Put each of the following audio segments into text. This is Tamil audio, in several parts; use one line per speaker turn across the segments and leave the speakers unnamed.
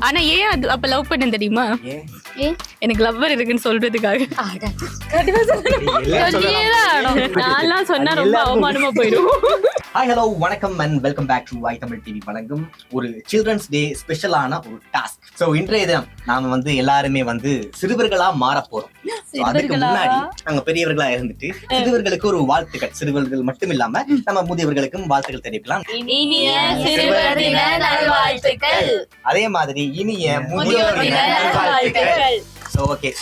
ஆனா ஏன் அது அப்ப லவ் பண்ண தெரியுமா?
ஏன்?
எனக்கு லவ்வர் இருக்குன்னு சொல்றதுக்காக. நான்லாம் சொன்னா ரொம்ப அவமானமா போயிடும்.
ஹாய் ஹலோ வணக்கம் and welcome back to I Tamil TV வழங்கும் ஒரு சில்ட்ரன்ஸ் டே ஸ்பெஷலான ஒரு டாஸ்க் ஸோ இன்றைய தினம் நாம வந்து எல்லாருமே வந்து சிறுவர்களா மாற போறோம். அதுக்கு? முன்னாடி நாங்க பெரியவர்களா இருந்துட்டு சிறுவர்களுக்கு ஒரு வாழ்த்துக்கள். சிறுவர்கள் மட்டும் இல்லாம நம்ம முதியவர்களுக்கும் வாழ்த்துக்கள் தெரிவிக்கலாம்.
இனிய சிறுவர் தின நல்வாழ்த்துக்கள்.
அதே மாதிரி இனிய முதியோர் ஸோ ஓகே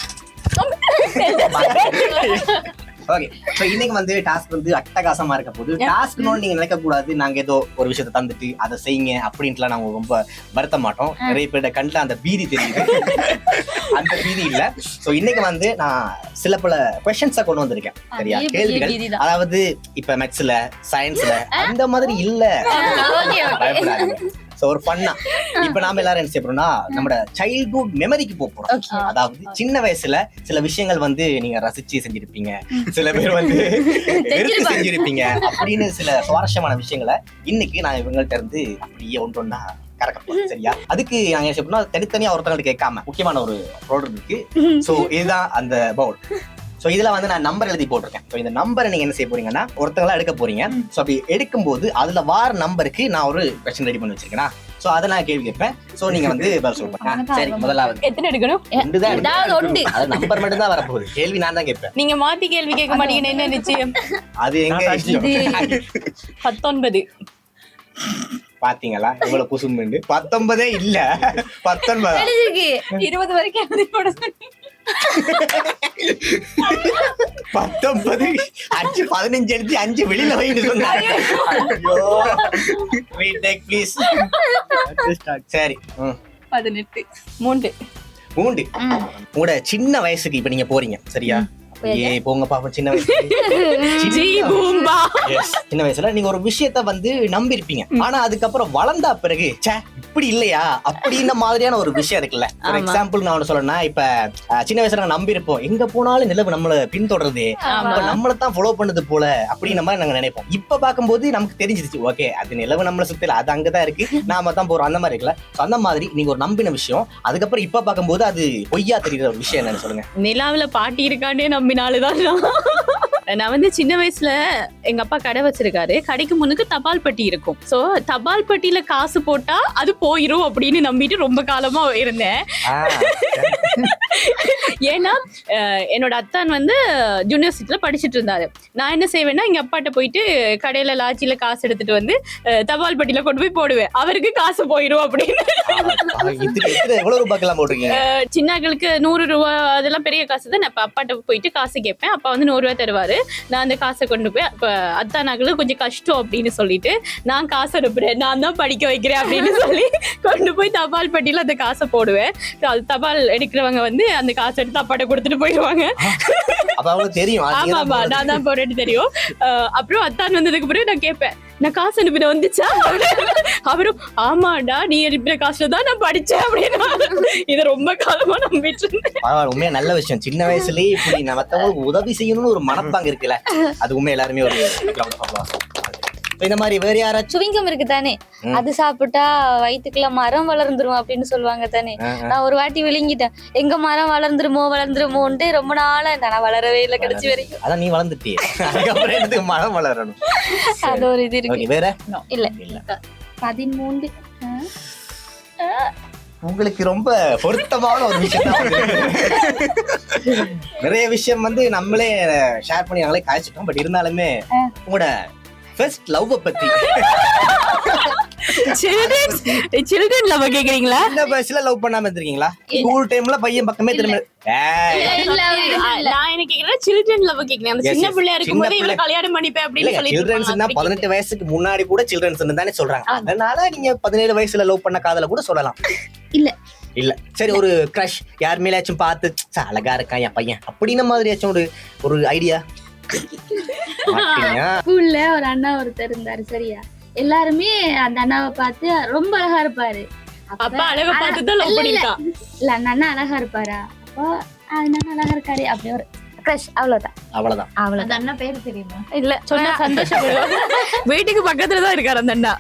ஓகே ஸோ இன்னைக்கு வந்து டாஸ்க் வந்து அட்டகாசமா இருக்க போகுது. டாஸ்க்னு நீங்க நினைக்க கூடாது. நாங்க ஏதோ ஒரு விஷயத்தை தந்துட்டு அதை செய்யுங்க அப்படின்ட்டுலாம் நாங்க ரொம்ப வருத்த மாட்டோம். நிறைய பேரோட கண்ணில் அந்த பீதி தெரியுது. அந்த பீதி இல்ல. ஸோ இன்னைக்கு வந்து நான் சில பல கொஸ்டின்ஸை கொண்டு வந்திருக்கேன். சரியா? கேள்விகள். அதாவது இப்ப மேத்ஸ்ல சயின்ஸ்ல அந்த மாதிரி இல்ல. சோ ஒரு ஃபன்னா இப்ப நாம எல்லாரும் என்ன செய்ய போறோம்னா நம்மளோட சைல்ட்ஹுட் மெமரிக்கு போறோம். அதாவது சின்ன வயசுல சில விஷயங்கள் வந்து நீங்க ரசிச்சு செஞ்சிருப்பீங்க. சில பேர் வந்து வெறுத்து செஞ்சிருப்பீங்க. அப்படின்னு சில சுவாரஸ்யமான விஷயங்களை இன்னைக்கு நான் இவங்கள்ட்ட இருந்து அப்படியே ஒன்று ஒன்றா கறக்க போறேன் சரியா? அதுக்கு நாங்க என்ன தனித்தனியா ஒருத்தவங்கள்ட்ட கேட்காம முக்கியமான ஒரு ப்ராடக்ட் இருக்கு. சோ இதுதான் அந்த பவுல் சோ இதுல வந்து நான் நம்பர் எழுதி போட்டிருக்கேன். சோ இந்த நம்பரை நீங்க என்ன செய்ய போறீங்கன்னா ஒருத்தங்களா எடுக்க போறீங்க. சோ அப்படி எடுக்கும்போது அதுல வார நம்பருக்கு நான் ஒரு கொஸ்டின் ரெடி பண்ணி வச்சிருக்கேனா? சோ அதை நான் கேள்வி கேட்பேன். சோ நீங்க வந்து பதில் சொல்லுங்க. சரி முதலாவது.
எத்தனை எடுக்கணும்?
ரெண்டு தான்
ஏதாவது ஒன்று.
அது நம்பர் மட்டும் தான் வரப்போகுது. கேள்வி நான் தான் கேட்பேன்.
நீங்க மாத்தி கேள்வி கேட்க மாட்டீங்கன்னு என்ன நிச்சயம்?
அது எங்க இஷ்டம்.
பத்தொன்பது.
பாத்தீங்களா? இவ்வளவு குசும்புண்டு பத்தொன்பதே இல்ல. பத்தொன்பது?
இருபது வரைக்கும்.
பத்தொன்பது அஞ்சு பதினஞ்சு எழுதி அஞ்சு வெளியில வைன்னு சொன்னாங்க ஐயோ ரீடேக் ப்ளீஸ் சரி.
பதினெட்டு மூன்று
மூண்டு உங்களோட சின்ன வயசுக்கு இப்ப நீங்க போறீங்க சரியா ஏ போங்க பாப்போம் சின்ன வயசு சின்ன வயசுல நீங்க ஒரு விஷயத்த வந்து நம்பிருப்பீங்க ஆனா அதுக்கப்புறம் வளர்ந்தா பிறகு ச்சே இப்படி இல்லையா அப்படின்ன மாதிரியான ஒரு விஷயம் இருக்குல்ல ஒரு. எக்ஸாம்பிள் நான் சொல்லணும்னா இப்ப சின்ன வயசுல நாங்க நம்பி இருப்போம் எங்க போனாலும் நிலவு நம்மள பின்தொடருது நம்மள தான் ஃபாலோ பண்ணுது போல அப்படின்ற மாதிரி நாங்க நினைப்போம் இப்ப பாக்கும்போது நமக்கு தெரிஞ்சிருச்சு ஓகே அது நிலவு நம்மள சுத்தல அது அங்கதான் இருக்கு நாம தான் போறோம் அந்த மாதிரி இருக்குல்ல அந்த மாதிரி நீங்க ஒரு நம்பின விஷயம் அதுக்கப்புறம் இப்ப பாக்கும்போது அது பொய்யா தெரியுற ஒரு விஷயம் என்னன்னு சொல்லுங்க
நிலாவுல பாட்டி இருக்காண்டே நம்பினாலுதான் நான். நான் வந்து சின்ன வயசுல எங்க அப்பா கடை வச்சிருக்காரு. கடைக்கு முன்னுக்கு தபால் பெட்டி இருக்கும். சோ தபால் பெட்டியில காசு போட்டா அது போயிரும் அப்படின்னு நம்பிட்டு ரொம்ப காலமா இருந்தேன். ஏன்னா என்னோட அத்தான் வந்து யூனிவர்சிட்டியில படிச்சிட்டு இருந்தாரு. நான் என்ன செய்வேன்னா எங்க அப்பாட்ட போயிட்டு கடையில லாட்சியில காசு எடுத்துட்டு வந்து தபால் பெட்டியில கொண்டு போய் போடுவேன். அவருக்கு காசு போயிரும் அப்படின்னு. சின்னாக்களுக்கு நூறு ரூபா அதெல்லாம் பெரிய காசு தான். நான் அப்பாட்ட போயிட்டு காசு கேட்பேன். அப்பா வந்து நூறு ரூபா தருவாரு. நான் அந்த காசை கொண்டு போய் அப்ப அத்தானாக்களுக்கு கொஞ்சம் கஷ்டம் அப்படின்னு சொல்லிட்டு நான் காசு அனுப்புறேன் நான் தான் படிக்க வைக்கிறேன் அப்படின்னு சொல்லி கொண்டு போய் தபால் பெட்டியில அந்த காசை போடுவேன். அது தபால் எடுக்கிறவங்க வந்து அந்த காசை எடுத்து அப்பாட்ட கொடுத்துட்டு போயிடுவாங்க.
அப்ப அவங்களுக்கு தெரியும். அது
ஆமா
நீங்க
ஆமா
தான்
நான் தான் போறேன்னு தெரியும். அப்புறம் அத்தான் வந்ததுக்கு பிறகு நான் கேட்பேன். நான் காசு அனுப்பின வந்துச்சா? அவரும் ஆமாடா நீ அனுப்பின காசுல தான் நான் படிச்சேன் அப்படின்னு. இதை ரொம்ப காலமா நம்பிட்டு இருந்தேன்.
உண்மையா நல்ல விஷயம். சின்ன வயசுலயே இப்படி மத்தவங்களுக்கு உதவி செய்யணும்னு ஒரு மனப்பாங்க இருக்குல்ல அது உண்மை எல்லாருமே ஒரு இந்த மாதிரி வேற யாராச்சும்
சுவிங்கம் இருக்கு தானே. அது சாப்பிட்டா வயித்துக்குள்ள மரம் வளர்ந்துரும் அப்படின்னு சொல்லுவாங்க தானே. நான் ஒரு வாட்டி விழுங்கிட்டேன். எங்க மரம் வளர்ந்துருமோ வளர்ந்துருமோன்ட்டு ரொம்ப நாளா ஆனா வளரவே இல்லை கிடைச்சி வரைக்கும்.
அதான் நீ வளர்ந்துட்டியே. அதுக்கப்புறம் எனக்கு மரம் வளரணும்?
அது ஒரு இது இருக்கு.
வேற?
இல்ல.
இல்ல.
பதிமூன்று.
உங்களுக்கு ரொம்ப பொருத்தமான ஒரு விஷயம். நிறைய விஷயம் வந்து நம்மளே ஷேர் பண்ணி நாங்களே காய்ச்சிட்டோம். பட் இருந்தாலுமே உங்களோட ஃபர்ஸ்ட் லவ் பத்தி.
சில்ட்ரன் சில்ட்ரன் லவ் கேக்குறீங்களா?
சின்ன வயசுல லவ் பண்ணாம இருந்திருக்கீங்களா? ஸ்கூல் டைம்ல பையன் பக்கமே திரும்ப
நான் என்ன கேக்குறேன் சில்ட்ரன் லவ் கேக்குறேன். அந்த சின்ன. பிள்ளையா இருக்கும்போது இவள கல்யாணம் பண்ணிப்பேன் அப்படின்னு
இல்லைங்க சில்ட்ரன்ஸ்னா
சொல்லிட்டு
பதினெட்டு வயசுக்கு முன்னாடி கூட சில்ட்ரன்ஸ் தானே சொல்றாங்க. அதனால நீங்க பதினேழு வயசுல லவ் பண்ண காதல கூட சொல்லலாம்.
இல்ல.
இல்ல. சரி ஒரு க்ரஷ் யார் மேலேயாச்சும் பார்த்து "ச்ச, அழகா இருக்கான் என் பையன். அப்படின்ன மாதிரியாச்சும் ஒரு ஒரு ஐடியா
ஸ்கூல்ல ஒரு அண்ணா ஒருத்தர் இருந்தாரு சரியா? எல்லாருமே அந்த அண்ணாவை பார்த்து ரொம்ப அழகா இருப்பாரு.
அப்பா அழக பார்த்து
இல்ல, அந்த அண்ணா அழகா இருப்பாரா? அப்போ "ஆ, இந்த அண்ணா அழகா இருக்காரு. அப்படி ஒரு
கிரஷ் அவ்வளவுதான்.
அவ்வளவுதான்.
அவ்வளவுதான்.
அந்த அண்ணா பேரு தெரியுமா?
இல்ல. சொன்னா சந்தோஷப்படுவோம் வீட்டுக்கு பக்கத்துல தான் இருக்காரு அந்த அண்ணா.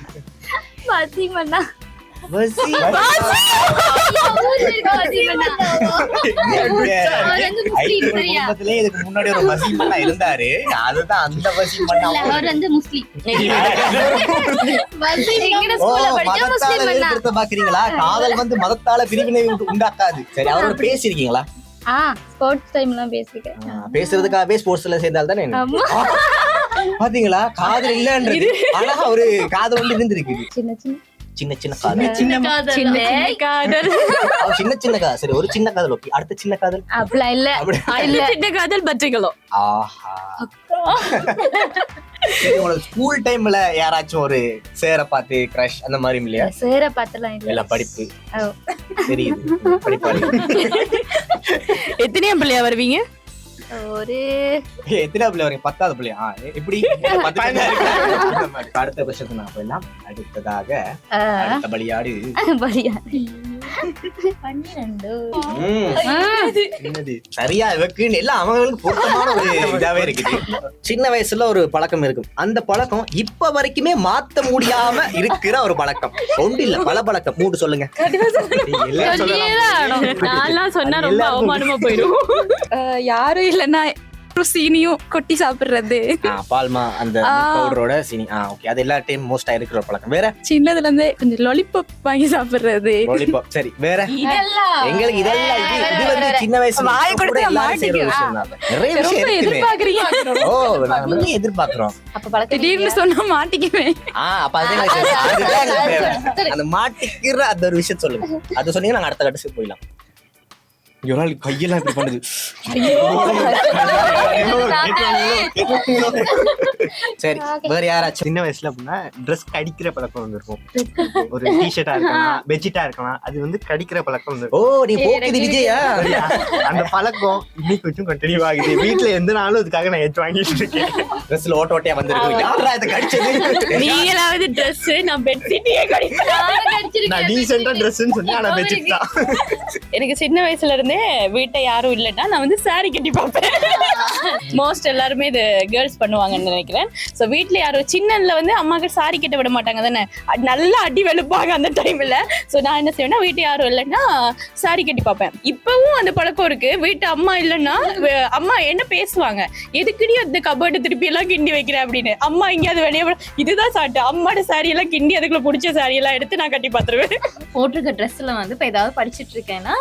பாத்தீங்கன்னா
வசி.
அவர் வந்து முஸ்லீம்
ஐநூறு
சரியா
குடும்பத்திலே இதுக்கு முன்னாடி ஒரு பண்ணா இருந்தாரு அதுதான் அந்த
அவர் வந்து முஸ்லீம்
மதத்தால
அண்ணா
வேறுபடுத்த பாக்குறீங்களா காதல் வந்து மதத்தால பிரிவினை உண்டு- உண்டாக்காது சரி அவரோட பேசிருக்கீங்களா
ஆ ஸ்போர்ட்ஸ் டைம்லாம் பேசிருக்கேன்
பேசுறதுக்காகவே ஸ்போர்ட்ஸ்ல சேர்ந்தால் தானே. பாத்தீங்களா காதல் இல்லன்றது ஆனா ஒரு காதல் ஒன்று இருந்திருக்கு
சின்ன சின்ன
சின்ன சின்ன காதல்.
சின்ன
காதல்.
சின்ன காதல்.
சின்ன சின்ன காதல். சரி ஒரு சின்ன காதல் ஓகே அடுத்த சின்ன காதல்.
அப்படிலாம் இல்ல.
அடுத்த சின்ன காதல் பற்றிகளோ
ஆஹா. உங்களோட ஸ்கூல் டைம்ல யாராச்சும் ஒரு சேர பார்த்து கிரஷ் அந்த மாதிரி இல்லையா?
சேர பார்த்தலாம் இல்ல.
படிப்பு. தெரியுது. படிப்பாளி
எத்தனையாம் பிள்ளையா வருவீங்க?
ஒரு
எத்தனை பிள்ளை வரீங்க பத்தாவது பிள்ளையா எப்படி. அடுத்த வருஷத்துக்கு நான் போயிடலாம். அடுத்ததாக அடுத்த பலியாடு.
பலியா
பன்னிரெண்டு.
சரியா இவக்குன்னு எல்லாம் அவங்களுக்கு பொருத்தமான ஒரு இதாவே இருக்குது. சின்ன வயசுல ஒரு பழக்கம் இருக்கும். அந்த பழக்கம் இப்ப வரைக்குமே மாத்த முடியாம இருக்கிற ஒரு பழக்கம். ஒன்று இல்ல பல பழக்கம். மூணு சொல்லுங்க. எல்லாம்
சொன்னா ரொம்ப அவமானமா போயிடும்.
யாரும் இல்லைன்னா அப்புறம் சீனியும் கொட்டி சாப்பிடுறது.
ஆ, பால்மா அந்த. பவுடரோட சீனி. ஆ ஓகே அது எல்லா டைம் மோஸ்டா இருக்கிற பழக்கம். வேற?
சின்னதுல இருந்தே கொஞ்சம் லாலிபாப் வாங்கி சாப்பிடுறது.
Lollipop. சரி வேற? எங்களுக்கு இதெல்லாம் இது இது வந்து சின்ன வயசுல
வாயை கொடுத்து
விஷயம் தான். நிறைய விஷயம்
எதிர்பார்க்கறீங்க.
ஓ நாங்க நிறைய எதிர்பார்க்கிறோம்.
அப்ப பழக்கம்
திடீர்னு சொன்னா மாட்டிக்குவேன்
ஆ அப்ப அதுதான். அந்த மாட்டிக்கிற அந்த ஒரு விஷயம் சொல்லுங்க. அது சொன்னீங்கன்னா நாங்க அடுத்த கட்டத்துக்கு போயிடலாம். ஒரு நாள் கையெல்லாம் இப்படி பண்ணுது சரி வேற யாராச்சும்
சின்ன வயசுல அப்படின்னா ட்ரெஸ் கடிக்கிற பழக்கம் வந்திருக்கும். ஒரு டிஷர்ட்டா இருக்கலாம் பெட்ஷீட்டா இருக்கலாம் அது வந்து கடிக்கிற பழக்கம்
ஓ
வந்திருக்கும்
நீ போக்குது விஜயா?
அந்த பழக்கம் இன்னைக்கு வச்சும் கண்டினியூ ஆகுது. வீட்டுல எந்த நாளும் அதுக்காக நான் எடுத்து வாங்கிட்டு இருக்கேன்.
ட்ரெஸ்ல ஓட்ட ஓட்டையா வந்திருக்கு யாரா இதை கடிச்சது?
நீங்களாவது ட்ரெஸ் நான் பெட்ஷீட்டையே கடிப்பேன்.
நான் டீசெண்டா ட்ரெஸ்ன்னு சொன்னேன் ஆனா பெட்ஷீட் தான்
எனக்கு சின்ன வயசுல இருந்தே வீட்டை யாரும் இல்லைன்னா நான் வந்து saree கட்டி பார்ப்பேன். மோஸ்ட் எல்லாருமே இது கேர்ள்ஸ் பண்ணுவாங்கன்னு நினைக்கிறேன். ஸோ வீட்டில் யாரும் சின்னதுல வந்து அம்மாக்கு saree கட்ட விட மாட்டாங்க தானே நல்லா அடி வெளுப்பாங்க அந்த டைம்ல ஸோ நான் என்ன செய்வேன்னா வீட்டு யாரும் இல்லைன்னா saree கட்டி பார்ப்பேன். இப்பவும் அந்த பழக்கம் இருக்கு. வீட்டு அம்மா இல்லைன்னா அம்மா என்ன பேசுவாங்க? எதுக்குடி அந்த கபோர்டு திருப்பி எல்லாம் கிண்டி வைக்கிறேன் அப்படின்னு. அம்மா எங்கேயாவது வெளியே இதுதான் சாட்டு. அம்மாட saree எல்லாம் கிண்டி அதுக்குள்ள பிடிச்ச saree எல்லாம் எடுத்து நான் கட்டி பார்த்துருவேன்.
போட்டிருக்க ட்ரெஸ்ல வந்து இப்ப ஏதாவது படிச்சிட்டு இருக்கேன்னா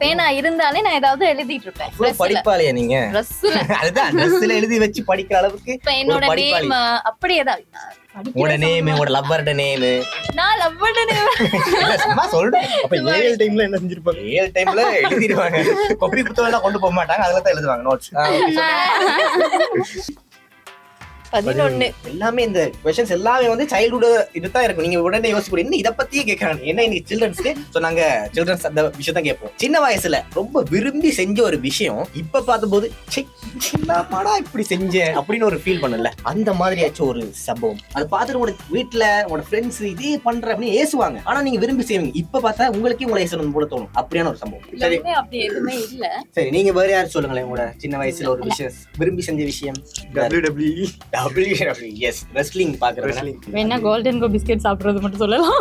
பேனா இருந்தாலே நான் ஏதாவது எழுதிட்டு இருப்பேன்.
படிப்பாளியா நீங்க?
ட்ரெஸ்ல
அதுதான் ட்ரெஸ்ல எழுதி வச்சு படிக்கிற அளவுக்கு
இப்ப என்னோட. நேம் அப்படி ஏதாவது படிக்கிற
உங்களோட நேம் லவ்வரோட நேம்
நான் name.
சும்மா சொல்றேன்.
அப்ப ஏழு டைம்ல என்ன செஞ்சிருப்பாங்க?
ஏழு டைம்ல எழுதிடுவாங்க. கொப்பி புத்தகம் எல்லாம் கொண்டு போக மாட்டாங்க. அதுல தான் எழுதுவாங்க நோட்ஸ்
பதினொன்னு.
எல்லாமே இந்த கொஸ்டின்ஸ் எல்லாமே வந்து சைல்ட்ஹுட் இதுதான் இருக்கும். நீங்க உடனே யோசிக்க என்ன இத பத்தியே கேட்கறாங்க என்ன இன்னைக்கு சில்ட்ரன்ஸ்க்கு சோ நாங்க சில்ட்ரன்ஸ் அந்த விஷயத்த கேட்போம். சின்ன வயசுல ரொம்ப விரும்பி செஞ்ச ஒரு விஷயம் இப்ப பார்த்தபோது ச்சை, என்னமாடா இப்படி செஞ்சேன் அப்படின்னு ஒரு ஃபீல் பண்ணல அந்த மாதிரியாச்சும் ஒரு சம்பவம். அது பார்த்துட்டு உங்களோட வீட்டுல உங்களோட ஃப்ரெண்ட்ஸ் இதே பண்ற அப்படின்னு ஏசுவாங்க. ஆனா நீங்க விரும்பி செய்வீங்க. இப்ப பார்த்தா உங்களுக்கே உங்களை ஏசணும் போல தோணும். அப்படியான ஒரு சம்பவம். சரி.
அப்படி எதுவுமே இல்ல.
சரி நீங்க வேற யாரும் சொல்லுங்களேன் உங்களோட சின்ன வயசுல ஒரு விஷயம் விரும்பி செஞ்ச விஷயம்?
டபிள்யூ டபிள்யூ
எஸ் ரெஸ்லிங் பாக்குறேன்
வேணா கோல்டன் கோ பிஸ்கெட் சாப்பிடுறது மட்டும் சொல்லலாம்.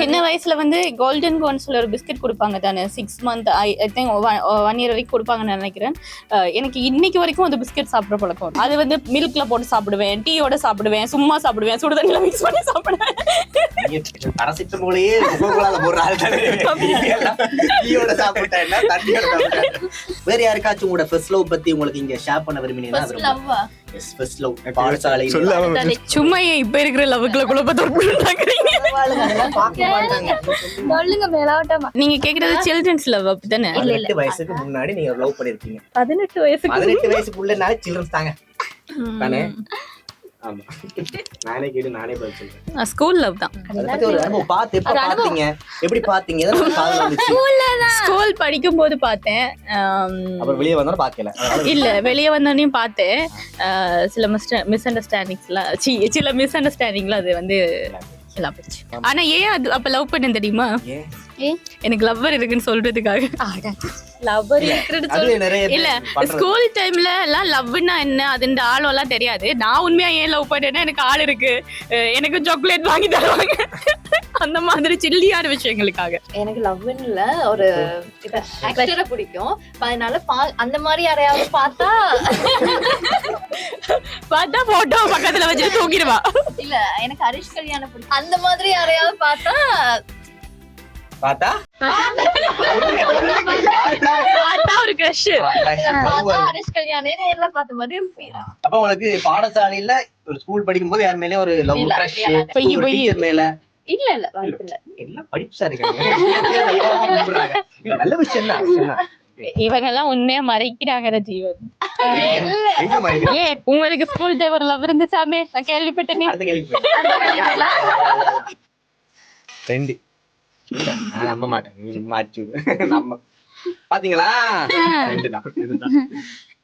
சின்ன வயசுல வந்து கோல்டன் சொல்ல ஒரு பிஸ்கெட் கொடுப்பாங்க தானே? Six month I think one year வரைக்கும் கொடுப்பாங்கன்னு நினைக்கிறேன். எனக்கு இன்னைக்கு வரைக்கும் அந்த பிஸ்கெட் சாப்பிட்ற பழக்கம். அது வந்து மில்க்ல போட்டு சாப்பிடுவேன் டீயோட சாப்பிடுவேன் சும்மா சாப்பிடுவேன் சுடு தண்ணியில மிக்ஸ் பண்ணி சாப்பிடுவேன்?
வேற யாருக்காச்சும் உங்களோட ஃபர்ஸ்ட் லவ் பத்தி உங்களுக்கு இங்க ஷேர் பண்ண விரும்பினீங்கன்னா
ஃபர்ஸ்ட் லவ்வா
எஸ் ஃபர்ஸ்ட் லவ் பாடசாலை
சும்மா இப்ப இருக்கிற லவ்க்குள்ள
மாட்டாங்க
சொல்லுங்க மேலாவட்டமா.
நீங்க கேக்குறது சில்ட்ரன்ஸ் லவ் அப்படித்தானே
பதினெட்டு வயசுக்கு முன்னாடி நீங்க லவ் பண்ணிருக்கீங்க.
பதினெட்டு வயசுக்கு
பதினெட்டு வயசுக்குள்ளனால சில்ட்ரன்ஸ் தாங்க. தானே? ஆமா. நானே கேட்டு நானே பதில் சொல்றேன்.
ஸ்கூல் லவ் தான்.
பார்த்து எப்ப பாத்தீங்க எப்படி பாத்தீங்க எதனால காதல் வந்துச்சு?
ஸ்கூல் படிக்கும் போது பார்த்தேன்.
அப்புறம் வெளியே பாக்கல அதனால
இல்ல வெளியே வந்தோடனையும் பார்த்தேன். சில மிஸ் அண்டர்ஸ்டாண்டிங்ஸ்லாம் சில மிஸ் அண்டர்ஸ்டாண்டிங்ல அது வந்து ஆனா ஏன் அது அப்ப லவ் பண்ண தெரியுமா? எனக்கு லவ்வர் இருக்குன்னு சொல்றதுக்காக. லவ்வர்
அது
இல்ல. ஸ்கூல் டைம்ல எல்லாம் லவ்னா என்ன? அதுன்ற ஆழம் எல்லாம் தெரியாது. நான் உண்மையா ஏன் லவ் பண்ணேன்னா எனக்கு ஆள் இருக்கு. எனக்கு சாக்லேட் வாங்கி தருவாங்க. அந்த மாதிரி சில்லியான விஷயங்களுக்காக.
எனக்கு லவ்னு இல்ல ஒரு ஆக்டரை பிடிக்கும். அதனால பா- அந்த மாதிரி யாரையாவது பார்த்தா
பார்த்தா போட்டோ பக்கத்துல வச்சுட்டு தூக்கிடுவா.
இல்ல எனக்கு ஹரிஷ் கல்யாணம் பிடிக்கும். அந்த மாதிரி யாரையாவது பார்த்தா
பார்த்தா?
பார்த்தா ஒரு கிரஷ்
ஹரிஷ் கல்யாணே நேர்ல பார்த்த மாதிரி.
அப்ப உங்களுக்கு பாடசாலையில ஒரு ஸ்கூல் படிக்கும் போது யார் ஒரு லவ் கிரஷ்
இல்ல.
பொய், பொய்.
மேல?
இல்ல இல்ல வாய்ப்பு இல்ல.
எல்லாம் படிப்புசா இருக்காங்க. இல்ல, நல்ல விஷயம் தான்.
இவங்க எல்லாம் உண்மையா மறைக்கிறாங்க? ஜீவன் உங்களுக்கு ஸ்கூல் டே ஒரு லவ் இருந்துச்சாமே? நான் கேள்விப்பட்டேனே.
ரெண்டு நம்ப மாட்டேன். நீ மாற்றி விடு. நம்ப பாத்தீங்களா.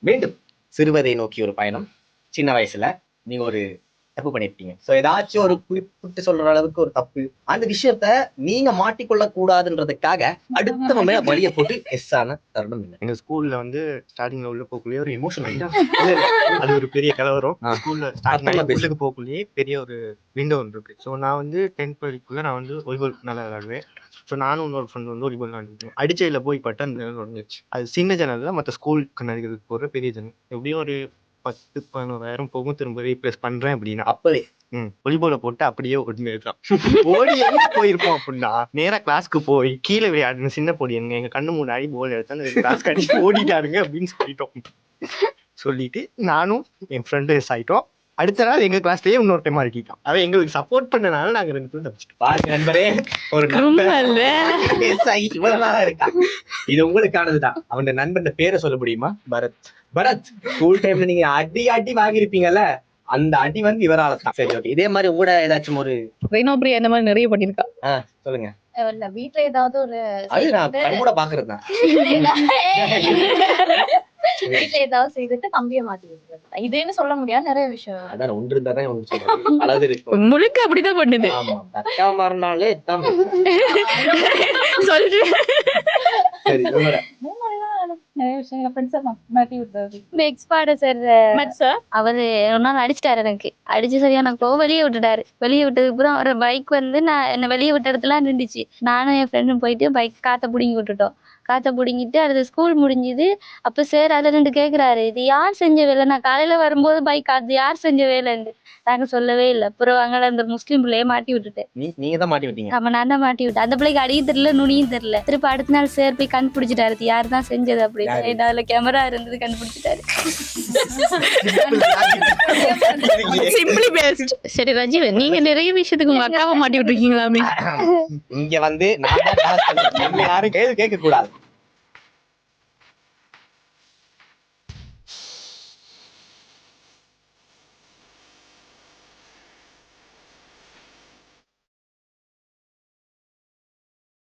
மீண்டும் சிறுவதை நோக்கி ஒரு பயணம். சின்ன வயசுல நீங்க ஒரு தப்பு பண்ணிருப்பீங்க. சோ ஏதாச்சும் ஒரு குறிப்பிட்டு சொல்ற அளவுக்கு ஒரு தப்பு அந்த விஷயத்த நீங்க மாட்டிக்கொள்ள கூடாதுன்றதுக்காக அடுத்தவன் மேல வழிய போட்டு எஸ் ஆன தருணம் இல்லை
எங்க ஸ்கூல்ல வந்து ஸ்டார்டிங்ல உள்ள போக்குள்ளேயே ஒரு எமோஷன் அது ஒரு பெரிய கலவரம்
ஆ.
ஸ்கூல்ல
அர்த்தமா
ஸ்டார்டிங்
பேசு.
உள்ளுக்கு போக்குள்ளேயே பெரிய ஒரு விண்டோ ஒன்று இருக்கு. ஸோ நான் வந்து டென்த் படிக்குள்ள நான் வந்து வாலிபால் நல்லா விளையாடுவேன். ஸோ நானும் இன்னொரு ஃப்ரெண்ட் வந்து வாலிபால் விளையாடுவேன் அடிச்சையில போய் பட்டு உடஞ்சிருச்சு அது சின்ன ஜன்னல் தான் மற்ற ஸ்கூல் கண்ணாடிகளுக்கு போகிற பெரிய ஜன்னல் எப்படியும் ஒரு பத்து பதினோராயிரம் போகும். திரும்ப ரீப்ளேஸ் பண்றேன் அப்படின்னா
அப்பவே.
ம் வாலிபால போட்டு அப்படியே ஒடினே தான் ஓடி எங்க போயிருப்போம் அப்படின்னா நேரா கிளாஸ்க்கு போய் கீழே விளையாடுன சின்ன பொடியனுங்க எங்க கண்ணு முன்னாடி போல் எடுத்து அந்த கிளாஸ் கடிச்சு ஓடிட்டாருங்க அப்படின்னு சொல்லிட்டோம். சொல்லிட்டு நானும் என் ஃப்ரெண்டும் எஸ் ஆயிட்டோம் அடுத்த நாள் எங்க கிளாஸ்லயே இன்னொரு டைம் மாட்டிக்கிட்டோம் அவன் எங்களுக்கு சப்போர்ட் பண்ணனால நாங்க ரெண்டு பேரும் தப்பிச்சிட்டோம்.
பாருங்க நண்பரே ஒரு இருக்கான். இது உங்களுக்கானதுதான். அவன் நண்பன் பேரை சொல்ல முடியுமா? பரத். பரத் ஸ்கூல் டைம்ல நீங்க அடி அடி வாங்கியிருப்பீங்கல்ல? அந்த அடி வந்து இவரால தான் சரி ஓகே இதே மாதிரி உங்களோட ஏதாச்சும் ஒரு
ரெனோபிரி அந்த மாதிரி நிறைய பண்ணிருக்கா
சொல்லுங்க.
இல்ல வீட்ல ஏதாவது ஒரு
கண்கூட பாக்குறது
வீட்ல ஏதாவது செய்துட்டு தம்பியை மாத்தி இதுன்னு சொல்ல முடியாது நிறைய விஷயம்.
அதான் ஒன்று இருந்தா தான் ஒன்று சொல்றேன் அழகு இருக்கும்.
முழுக்க அப்படிதான் பண்ணுது.
ஆமா தக்கா மாறினாலே
சொல்றேன்.
நிறைய விஷயங்கள் ஃப்ரெண்ட்ஸை மாட்டி விடுறது
இந்த எக்ஸ்பாட சார்
சார்
அவரு ஒரு நாள் அடிச்சிட்டாரு எனக்கு. அடிச்சு சரியா எனக்கு கோவம் வெளியே விட்டுட்டாரு. வெளியே விட்டதுக்கு அப்புறம் அவர் பைக் வந்து நான் என்ன வெளியே விட்ட இடத்துல நின்றுச்சு. நானும் என் ஃப்ரெண்டும் போயிட்டு பைக் காத்த பிடுங்கி விட்டுட்டோம். காத்த பிடுங்கிட்டு அடுத்து ஸ்கூல் முடிஞ்சுது. அப்ப சார் அதுல ரெண்டு கேக்குறாரு இது யார் செஞ்ச வேலை? நான் காலையில வரும்போது பைக் அது யார் செஞ்ச வேலைன்னு? நாங்க சொல்லவே இல்லை. அப்புறம் அங்கே அந்த முஸ்லீம் பிள்ளைய மாட்டி விட்டுட்டேன்.
நீ நீங்க தான் மாட்டி விட்டீங்க?
நம்ம நான் தான் மாட்டி விட்டேன். அந்த பிள்ளைக்கு அடியும் தெரியல நுனியும் தெரியல. திருப்பி அடுத்த நாள் சார் போய் கண்டுபிடிச்சிட்டாரு இது யார் தான் செஞ்சது? அப்படின்னு. அதுல கேமரா இருந்தது கண்டுபிடிச்சிட்டாரு
சிம்பிளி பெஸ்ட் சரி ரஜீவ் நீங்க நிறைய விஷயத்துக்கு உங்க அக்காவை மாட்டி விட்டுருக்கீங்களாமே?
இங்க வந்து யாரும் கேள்வி கேட்க கூடாது